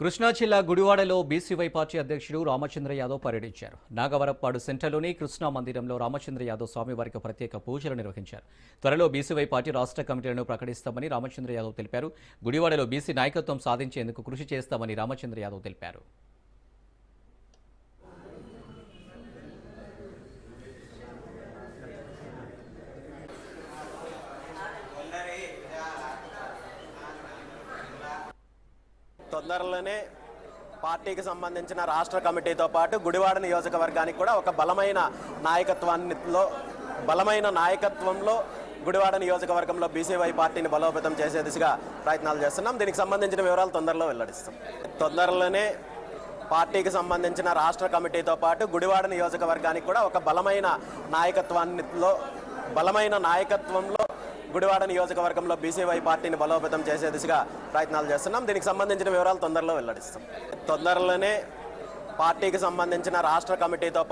కృష్ణా జిల్లా గుడివాడలో BCY party అధ్యక్షుడు రామచంద్ర యాదవ్ పర్యటించారు. నాగవరప్పాడు సెంటర్లోని కృష్ణా మందిరంలో రామచంద్ర యాదవ్ స్వామివారికి ప్రత్యేక పూజలు నిర్వహించారు. త్వరలో బీసీవై పార్టీ రాష్ట్ర కమిటీలను ప్రకటిస్తామని రామచంద్ర యాదవ్ తెలిపారు. గుడివాడలో బీసీ నాయకత్వం సాధించేందుకు కృషి చేస్తామని రామచంద్ర యాదవ్ తెలిపారు. తొందరలోనే పార్టీకి సంబంధించిన రాష్ట్ర కమిటీతో పాటు గుడివాడ నియోజకవర్గానికి కూడా ఒక బలమైన నాయకత్వాన్నిలో బలమైన నాయకత్వంలో గుడివాడ నియోజకవర్గంలో బీసీవై పార్టీని బలోపేతం చేసే దిశగా ప్రయత్నాలు చేస్తున్నాం. దీనికి సంబంధించిన వివరాలు తొందరలో వెల్లడిస్తాం. తొందరలోనే పార్టీకి సంబంధించిన రాష్ట్ర కమిటీతో పాటు గుడివాడ నియోజకవర్గానికి కూడా ఒక బలమైన నాయకత్వాన్నిలో బలమైన నాయకత్వంలో గుడివాడ నియోజకవర్గంలో బీసీవై పార్టీని బలోపేతం చేసే దిశగా ప్రయత్నాలు చేస్తున్నాం. దీనికి సంబంధించిన వివరాలు తొందరలో వెల్లడిస్తాం. తొందరలోనే పార్టీకి సంబంధించిన రాష్ట్ర కమిటీతో